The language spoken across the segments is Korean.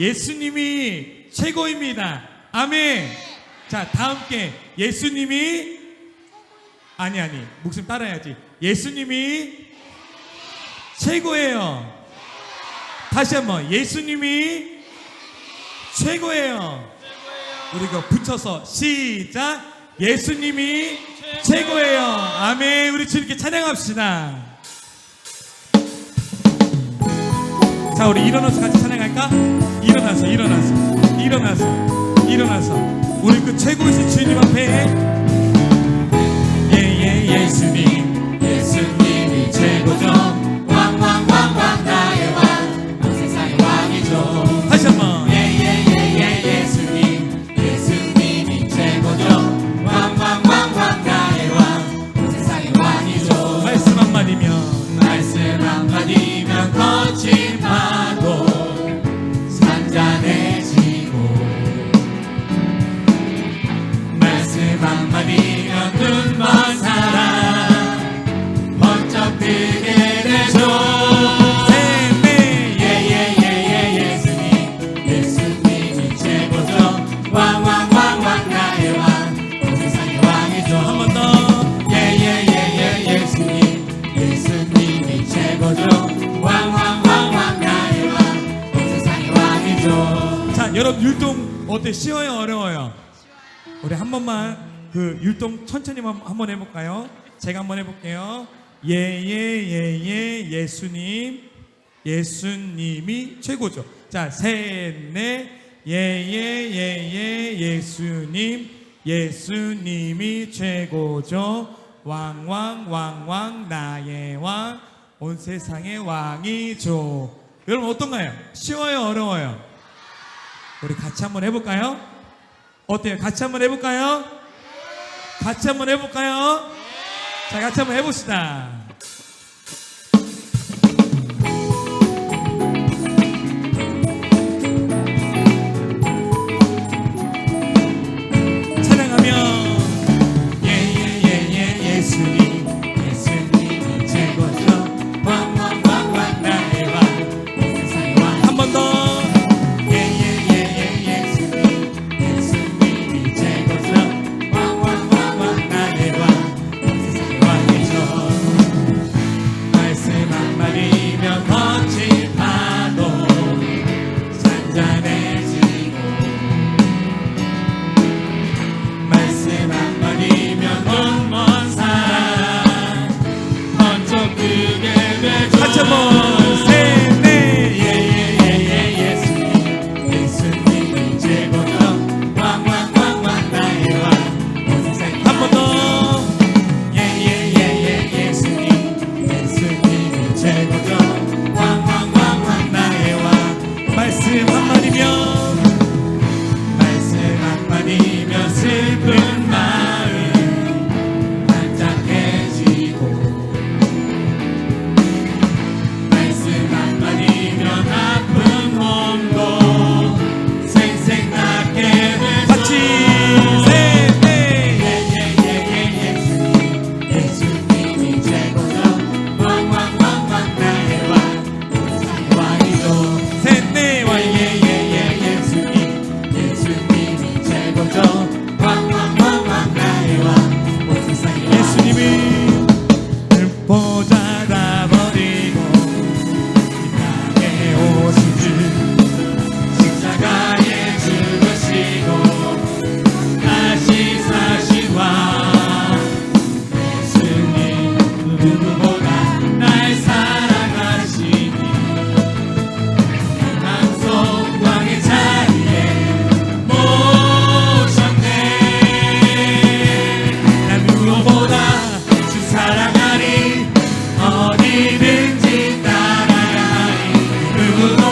예수님이 최고입니다. 아멘. 자, 다 함께 예수님이 아니 아니 목숨 따라야지. 예수님이 최고예요. 다시 한번 예수님이 최고예요. 우리가 붙여서 시작. 예수님이 최고예요. 아멘. 우리 주님께 찬양합시다. 자, 우리 일어나서 같이 찬양할까? 일어나서, 일어나서, 일어나서, 일어나서. 우리 그 최고이신 주님 앞에 예예 예수님, 예수님이 최고죠 여러분 율동 어때? 쉬워요, 어려워요? 우리 한 번만 그 율동 천천히 한- 한번 해볼까요? 제가 한번 해볼게요. 예예 예 예 예수님 예수님이 최고죠. 자, 셋, 넷. 예예예예 예수님 예수님이 최고죠. 왕왕 왕왕 나의 왕 온 세상의 왕이죠. 여러분 어떤가요? 쉬워요, 어려워요? 우리 같이 한번 해볼까요? 어때요? 같이 한번 해볼까요? 같이 한번 해볼까요? 자, 같이 한번 해봅시다. will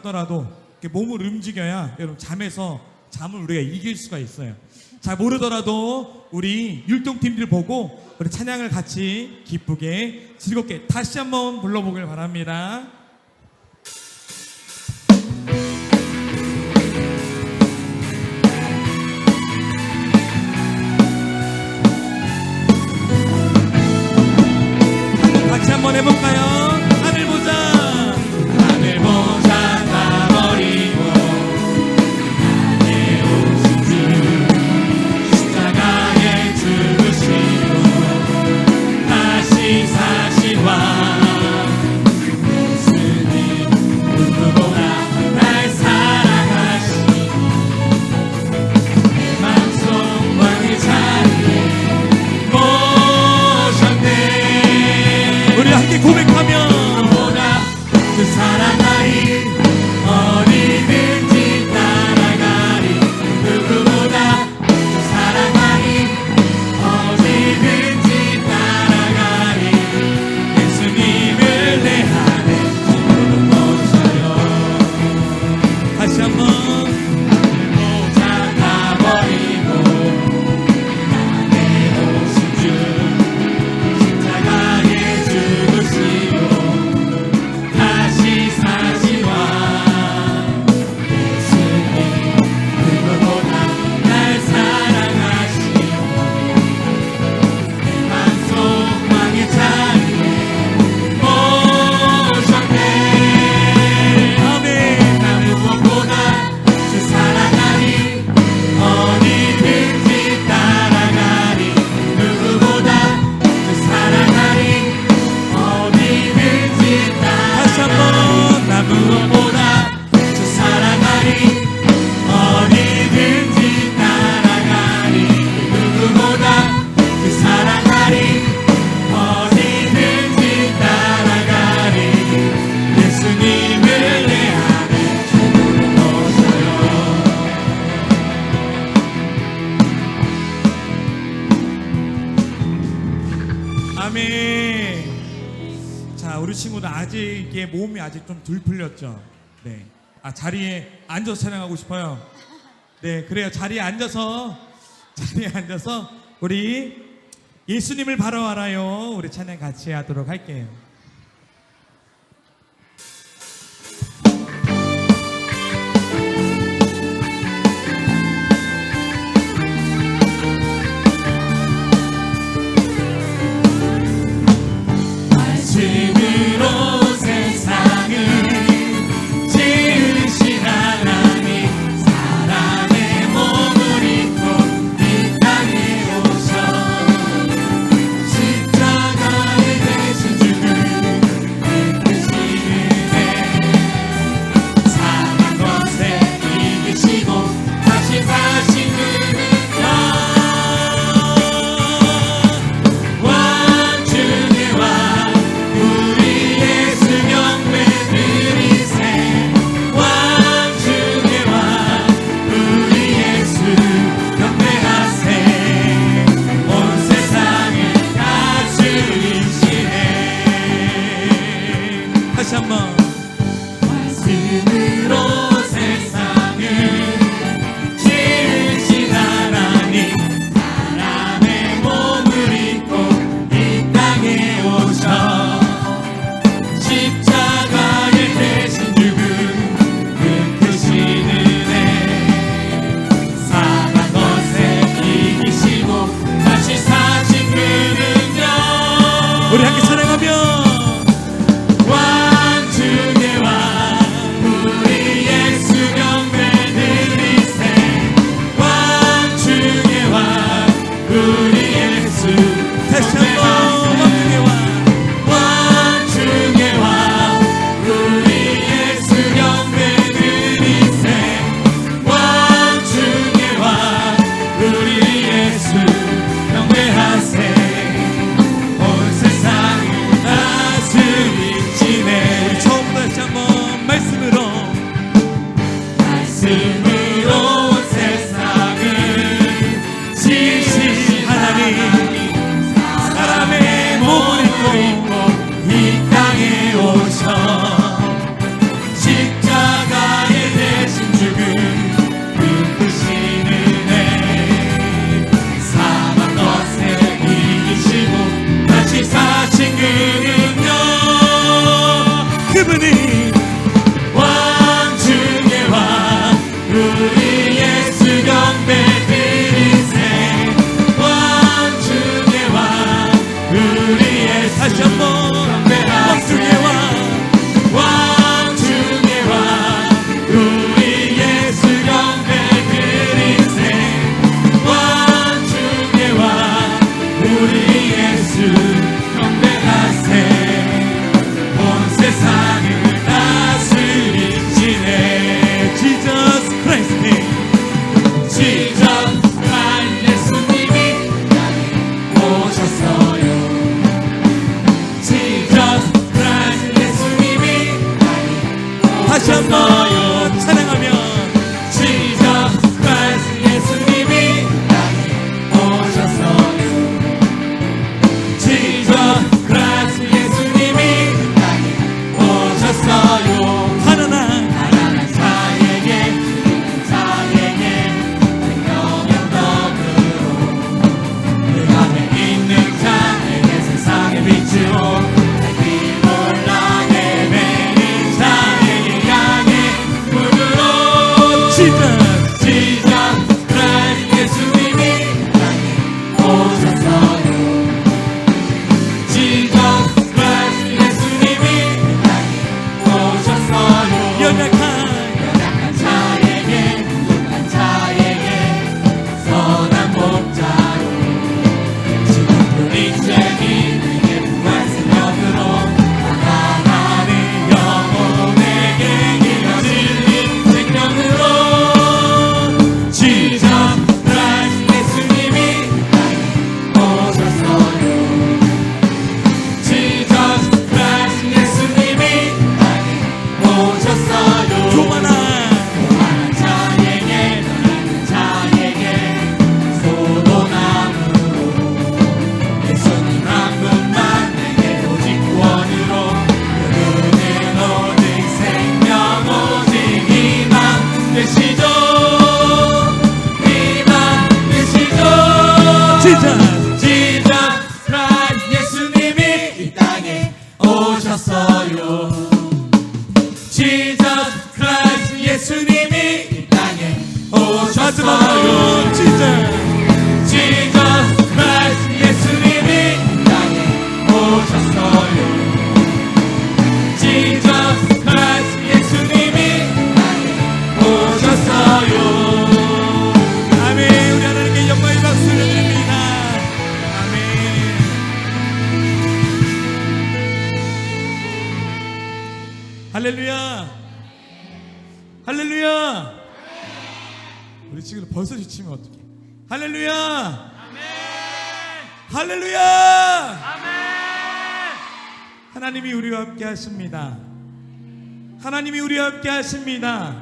않더라도 몸을 움직여야 여러분 잠에서 잠을 우리가 이길 수가 있어요. 잘 모르더라도 우리 율동팀들 보고 우리 찬양을 같이 기쁘게 즐겁게 다시 한번 불러보길 바랍니다. comigo. 아멘. 자, 우리 친구들 아직 이게 몸이 아직 좀 덜 풀렸죠. 네. 아, 자리에 앉아서 찬양하고 싶어요. 네, 그래요. 자리에 앉아서 자리에 앉아서 우리 예수님을 바로 알아요. 우리 찬양 같이 하도록 할게요. hacer. 할렐루야! 하나님이 우리와 함께 하십니다. 하나님이 우리와 함께 하십니다.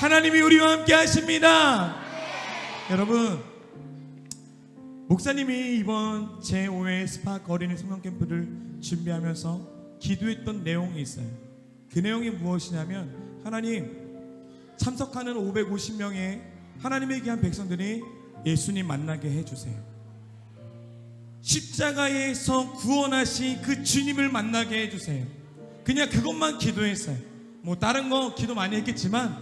하나님이 우리와 함께 하십니다. 여러분 목사님이 이번 제5회 스파 거리는 성령 캠프를 준비하면서 기도했던 내용이 있어요. 그 내용이 무엇이냐면 하나님 참석하는 550명의 하나님의 귀한 백성들이 예수님 만나게 해주세요. 십자가에서 구원하신 그 주님을 만나게 해주세요. 그냥 그것만 기도했어요. 뭐 다른 거 기도 많이 했겠지만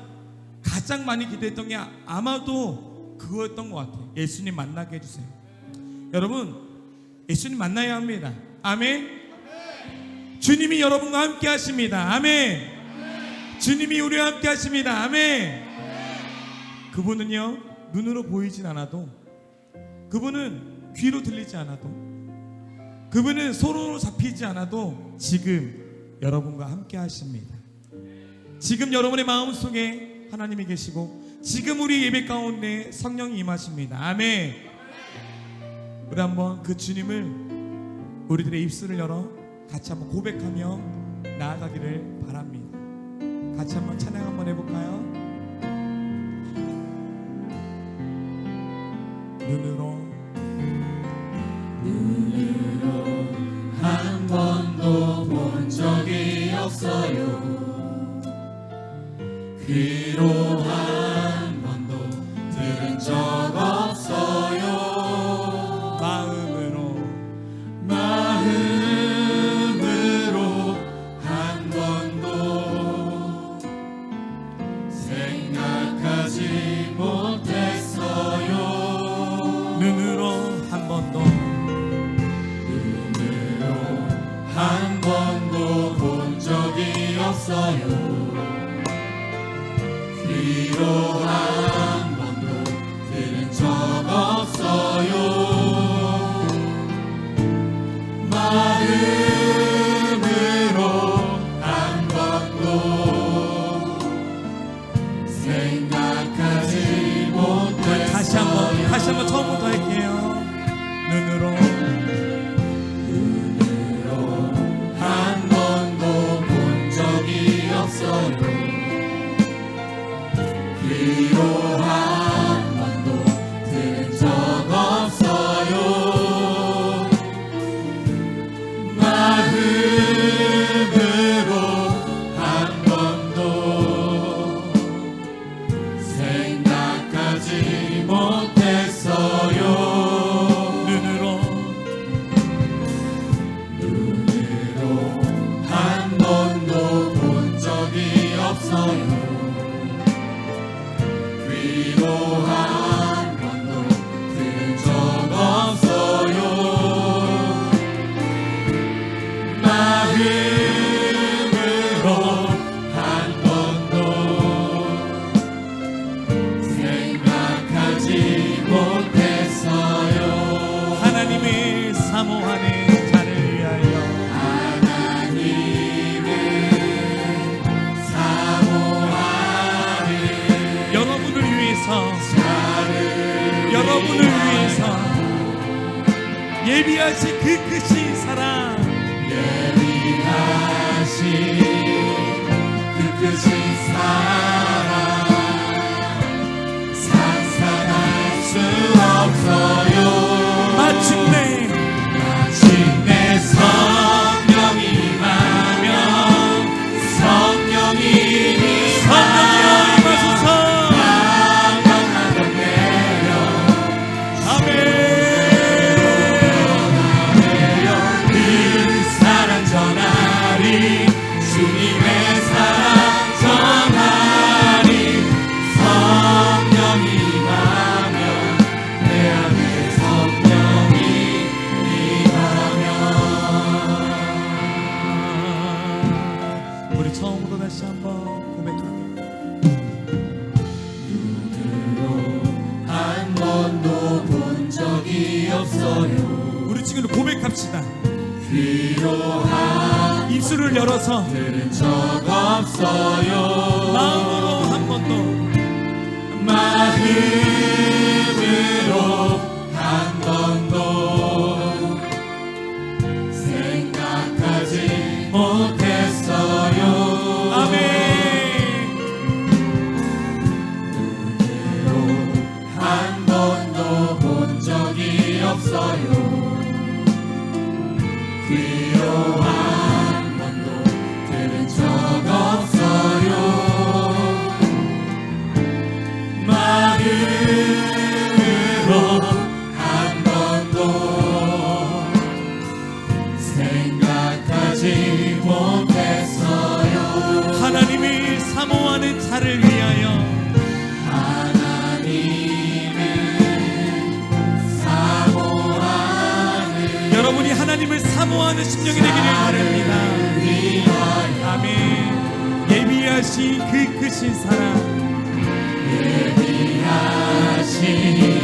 가장 많이 기도했던 게 아마도 그거였던 것 같아요. 예수님 만나게 해주세요. 여러분, 예수님 만나야 합니다. 아멘. 주님이 여러분과 함께 하십니다. 아멘. 주님이 우리와 함께 하십니다. 아멘. 그분은요, 눈으로 보이진 않아도, 그분은 귀로 들리지 않아도, 그분은 손으로 잡히지 않아도 지금 여러분과 함께 하십니다. 지금 여러분의 마음 속에 하나님이 계시고 지금 우리 예배 가운데 성령이 임하십니다. 아멘. 우리 한번 그 주님을 우리들의 입술을 열어 같이 한번 고백하며 나아가기를 바랍니다. 같이 한번 찬양 한번 해볼까요? 눈으로 귀 예비하신 그 크신 사랑. 예비하신 그 크신 사랑. 입술을 열어서 들은 적 없어요. 심령이 되기를 바랍니다. 아멘. 예비하신 그 크신 사랑. 예비하신